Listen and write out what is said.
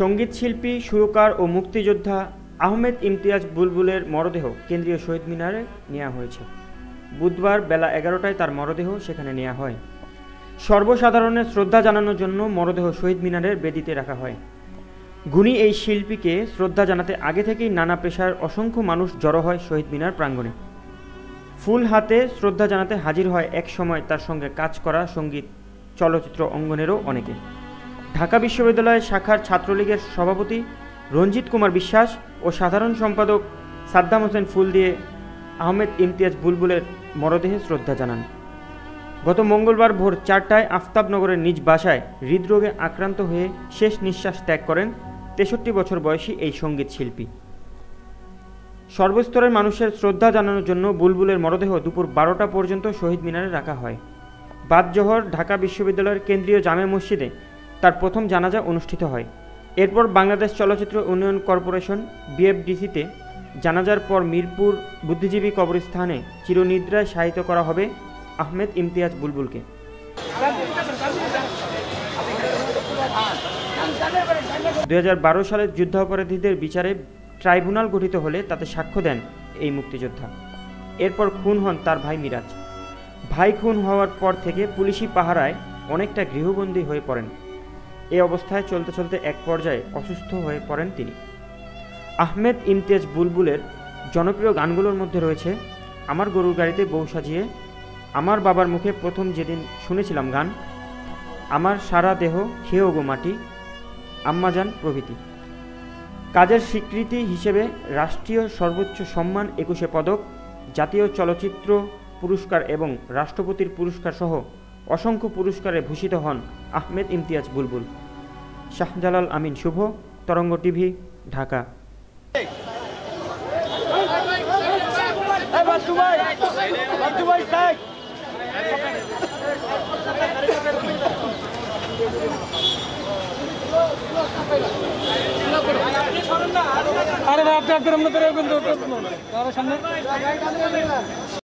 সংগীত শিল্পী, সুরকার ও মুক্তিযোদ্ধা আহমেদ ইমতিয়াজ বুলবুলের মরদেহ কেন্দ্রীয় শহীদ মিনারে নেওয়া হয়েছে। বুধবার বেলা এগারোটায় তার মরদেহ সেখানে নেওয়া হয়। সর্বসাধারণের শ্রদ্ধা জানানোর জন্য মরদেহ শহীদ মিনারের বেদিতে রাখা হয়। গুণী এই শিল্পীকে শ্রদ্ধা জানাতে আগে থেকেই নানা পেশার অসংখ্য মানুষ জড়ো হয় শহীদ মিনার প্রাঙ্গণে। ফুল হাতে শ্রদ্ধা জানাতে হাজির হয় এক সময় তার সঙ্গে কাজ করা সংগীত চলচ্চিত্র অঙ্গনেরও অনেকে। ঢাকা বিশ্ববিদ্যালয় শাখার ছাত্রলীগের সভাপতি রঞ্জিত কুমার বিশ্বাস ও সাধারণ সম্পাদক সাদ্দাম হোসেন ফুল দিয়ে আহমেদ ইমতিয়াজ বুলবুলের মরদেহে শ্রদ্ধা জানান। গত মঙ্গলবার ভোর চারটায় আফতাবনগরের নিজ বাসায় হৃদরোগে আক্রান্ত হয়ে শেষ নিঃশ্বাস ত্যাগ করেন তেষট্টি বছর বয়সী এই সংগীত শিল্পী। সর্বস্তরের মানুষের শ্রদ্ধা জানানোর জন্য বুলবুলের মরদেহ দুপুর বারোটা পর্যন্ত শহীদ মিনারে রাখা হয়। বাদ জোহর ঢাকা বিশ্ববিদ্যালয়ের কেন্দ্রীয় জামে মসজিদে তার প্রথম জানাজা অনুষ্ঠিত হয়। এরপর বাংলাদেশ চলচ্চিত্র উন্নয়ন কর্পোরেশন, বিএফডিসিতে জানাজার পর মিরপুর বুদ্ধিজীবী কবরস্থানে চিরনিদ্রায় শায়িত করা হবে আহমেদ ইমতিয়াজ বুলবুলকে। দুই সালের যুদ্ধাপরাধীদের বিচারে ট্রাইব্যুনাল গঠিত হলে তাতে সাক্ষ্য দেন এই মুক্তিযোদ্ধা। এরপর খুন হন তার ভাই মিরাজ। ভাই খুন হওয়ার পর থেকে পুলিশি পাহারায় অনেকটা গৃহবন্দী হয়ে পড়েন। এ অবস্থায় চলতে চলতে এক পর্যায়ে অসুস্থ হয়ে পড়েন তিনি। আহমেদ ইমতিয়াজ বুলবুলের জনপ্রিয় গানগুলোর মধ্যে রয়েছে, আমার গরুর গাড়িতে বউ সাজিয়ে, আমার বাবার মুখে প্রথম যেদিন শুনেছিলাম গান, আমার সারা দেহ খেয়েও গো মাটি আম্মাজান প্রভৃতি। কাজের স্বীকৃতি হিসেবে রাষ্ট্রীয় সর্বোচ্চ সম্মান একুশে পদক, জাতীয় চলচ্চিত্র পুরস্কার এবং রাষ্ট্রপতির পুরস্কার সহ অসংখ্য পুরস্কারে ভূষিত হন আহমেদ ইমতিয়াজ বুলবুল। শাহজালাল আমিন শুভ, তরঙ্গ টিভি, ঢাকা। আরে আপনি আপনার সামনে?